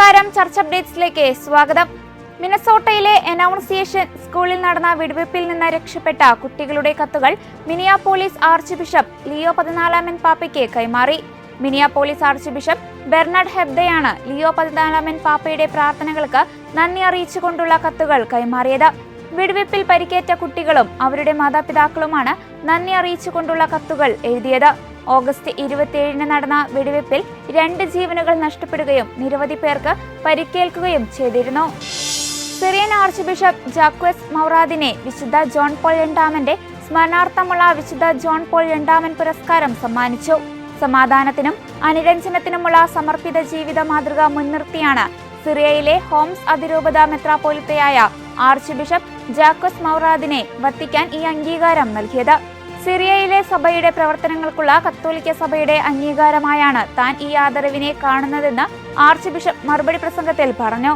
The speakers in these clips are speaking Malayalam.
ചർച്ച് അപ്ഡേറ്റ്സിലേക്ക് സ്വാഗതം. മിനസോട്ടയിലെ അനൗൺസിയേഷൻ സ്കൂളിൽ നടന്ന വെടിവെപ്പിൽ നിന്ന് രക്ഷപ്പെട്ട കുട്ടികളുടെ കത്തുകൾ മിനിയാപോളിസ് ആർച്ച് ബിഷപ്പ് ലിയോ പതിനാലാമൻ പാപ്പയ്ക്ക് കൈമാറി. മിനിയാപോളിസ് ആർച്ച് ബിഷപ്പ് ബെർണാഡ് ഹെബ്ദയാണ് ലിയോ പതിനാലാമൻ പാപ്പയുടെ പ്രാർത്ഥനകൾക്ക് നന്ദി അറിയിച്ചുകൊണ്ടുള്ള കത്തുകൾ കൈമാറിയത്. വെടിവെപ്പിൽ പരിക്കേറ്റ കുട്ടികളും അവരുടെ മാതാപിതാക്കളുമാണ് നന്ദി അറിയിച്ചുകൊണ്ടുള്ള കത്തുകൾ എഴുതിയത്. ഓഗസ്റ്റ് ഇരുപത്തിയേഴിന് നടന്ന വെടിവെപ്പിൽ രണ്ട് ജീവനുകൾ നഷ്ടപ്പെടുകയും നിരവധി പേർക്ക് പരിക്കേൽക്കുകയും ചെയ്തിരുന്നു. സിറിയൻ ആർച്ച് ബിഷപ്പ് ജാക്വസ് മൗറാദിനെ വിശുദ്ധ ജോൺ പോൾ രണ്ടാമന്റെ സ്മരണാർത്ഥമുള്ള വിശുദ്ധ ജോൺ പോൾ രണ്ടാമൻ പുരസ്കാരം സമ്മാനിച്ചു. സമാധാനത്തിനും അനുരഞ്ജനത്തിനുമുള്ള സമർപ്പിത ജീവിത മാതൃക മുൻനിർത്തിയാണ് സിറിയയിലെ ഹോംസ് അതിരൂപത മെത്രാപോലിത്തയായ ആർച്ച് ബിഷപ്പ് ജാക്വസ് മൗറാദിനെ വത്തിക്കാൻ ഈ അംഗീകാരം നൽകിയത്. സിറിയയിലെ സഭയുടെ പ്രവർത്തനങ്ങൾക്കുള്ള കത്തോലിക്ക സഭയുടെ അംഗീകാരമായാണ് താൻ ഈ ആദരവിനെ കാണുന്നതെന്ന് ആർച്ച് ബിഷപ്പ് മറുപടി പ്രസംഗത്തിൽ പറഞ്ഞു.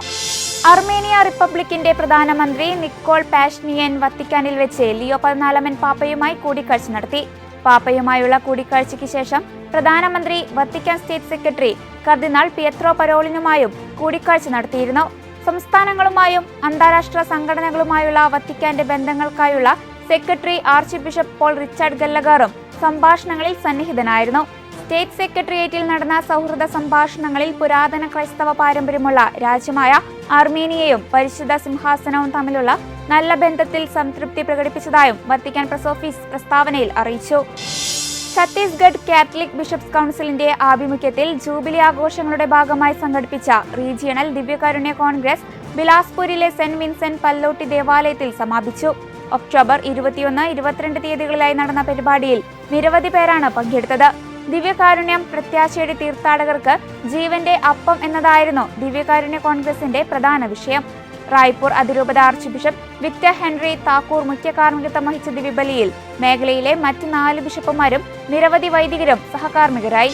അർമേനിയ റിപ്പബ്ലിക്കിന്റെ പ്രധാനമന്ത്രി നിക്കോൾ പാഷ്നിയൻ വത്തിക്കാനിൽ വെച്ച് ലിയോ പതിനാലാമൻ പാപ്പയുമായി കൂടിക്കാഴ്ച നടത്തി. പാപ്പയുമായുള്ള കൂടിക്കാഴ്ചയ്ക്ക് ശേഷം പ്രധാനമന്ത്രി വത്തിക്കാൻ സ്റ്റേറ്റ് സെക്രട്ടറി കർദിനാൾ പിയത്രോ പരോളിനുമായും കൂടിക്കാഴ്ച നടത്തിയിരുന്നു. സംസ്ഥാനങ്ങളുമായും അന്താരാഷ്ട്ര സംഘടനകളുമായുള്ള വത്തിക്കാന്റെ ബന്ധങ്ങൾക്കായുള്ള secretary archbishop Paul Richard ഗല്ലഗാറും സംഭാഷണങ്ങളിൽ സന്നിഹിതനായിരുന്നു. സ്റ്റേറ്റ് സെക്രട്ടേറിയറ്റിൽ നടന്ന സൗഹൃദ സംഭാഷണങ്ങളിൽ പുരാതന ക്രൈസ്തവ പാരമ്പര്യമുള്ള രാജ്യമായ അർമേനിയയും പരിശുദ്ധ സിംഹാസനവും തമ്മിലുള്ള നല്ല ബന്ധത്തിൽ സംതൃപ്തി പ്രകടിപ്പിച്ചതായും വത്തിക്കാൻ പ്രസ് ഓഫീസ് പ്രസ്താവനയിൽ അറിയിച്ചു. ഛത്തീസ്ഗഡ് കാത്തലിക് ബിഷപ്സ് കൗൺസിലിന്റെ ആഭിമുഖ്യത്തിൽ ജൂബിലി ആഘോഷങ്ങളുടെ ഭാഗമായി സംഘടിപ്പിച്ച റീജിയണൽ ദിവ്യകാരുണ്യ കോൺഗ്രസ് ബിലാസ്പൂരിലെ സെന്റ് വിൻസെന്റ് പല്ലോട്ടി ദേവാലയത്തിൽ സമാപിച്ചു. ഒക്ടോബർ ഇരുപത്തിയൊന്ന് ഇരുപത്തിരണ്ട് തീയതികളിലായി നടന്ന പരിപാടിയിൽ നിരവധി പേരാണ് പങ്കെടുത്തത്. ദിവ്യകാരുണ്യം പ്രത്യാശയുടെ തീർത്ഥാടകർക്ക് ജീവന്റെ അപ്പം എന്നതായിരുന്നു ദിവ്യകാരുണ്യ കോൺഗ്രസിന്റെ പ്രധാന വിഷയം. റായ്പൂർ അതിരൂപത archbishop Victor Henry Thakur മുഖ്യ കാർമ്മികത്വം വഹിച്ച ദിവ്യബലിയിൽ മേഖലയിലെ മറ്റ് നാല് ബിഷപ്പുമാരും നിരവധി വൈദികരും സഹകാർമ്മികരായി.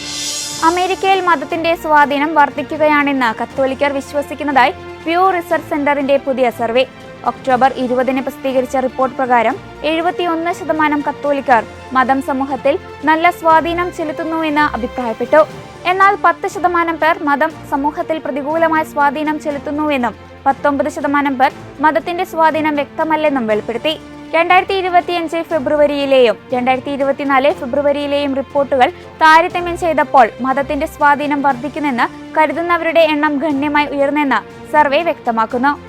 അമേരിക്കയിൽ മതത്തിന്റെ സ്വാധീനം വർദ്ധിക്കുകയാണെന്ന് കത്തോലിക്കർ വിശ്വസിക്കുന്നതായി പ്യൂ റിസർച്ച് സെന്ററിന്റെ പുതിയ സർവേ. ഒക്ടോബർ ഇരുപതിന് പ്രസിദ്ധീകരിച്ച റിപ്പോർട്ട് പ്രകാരം എഴുപത്തിയൊന്ന് ശതമാനം കത്തോലിക്കർ മതം സമൂഹത്തിൽ നല്ല സ്വാധീനം ചെലുത്തുന്നുവെന്ന് അഭിപ്രായപ്പെട്ടു. എന്നാൽ പത്ത് ശതമാനം പേർ മതം സമൂഹത്തിൽ പ്രതികൂലമായ സ്വാധീനം ചെലുത്തുന്നുവെന്നും പത്തൊമ്പത് ശതമാനം പേർ മതത്തിന്റെ സ്വാധീനം വ്യക്തമല്ലെന്നും വെളിപ്പെടുത്തി. രണ്ടായിരത്തി ഇരുപത്തിയഞ്ച് ഫെബ്രുവരിയിലെയും രണ്ടായിരത്തി ഇരുപത്തിനാല് ഫെബ്രുവരിയിലെയും റിപ്പോർട്ടുകൾ താരതമ്യം ചെയ്തപ്പോൾ മതത്തിന്റെ സ്വാധീനം വർദ്ധിക്കുന്നെന്ന് കരുതുന്നവരുടെ എണ്ണം ഗണ്യമായി ഉയർന്നെന്ന് സർവേ വ്യക്തമാക്കുന്നു.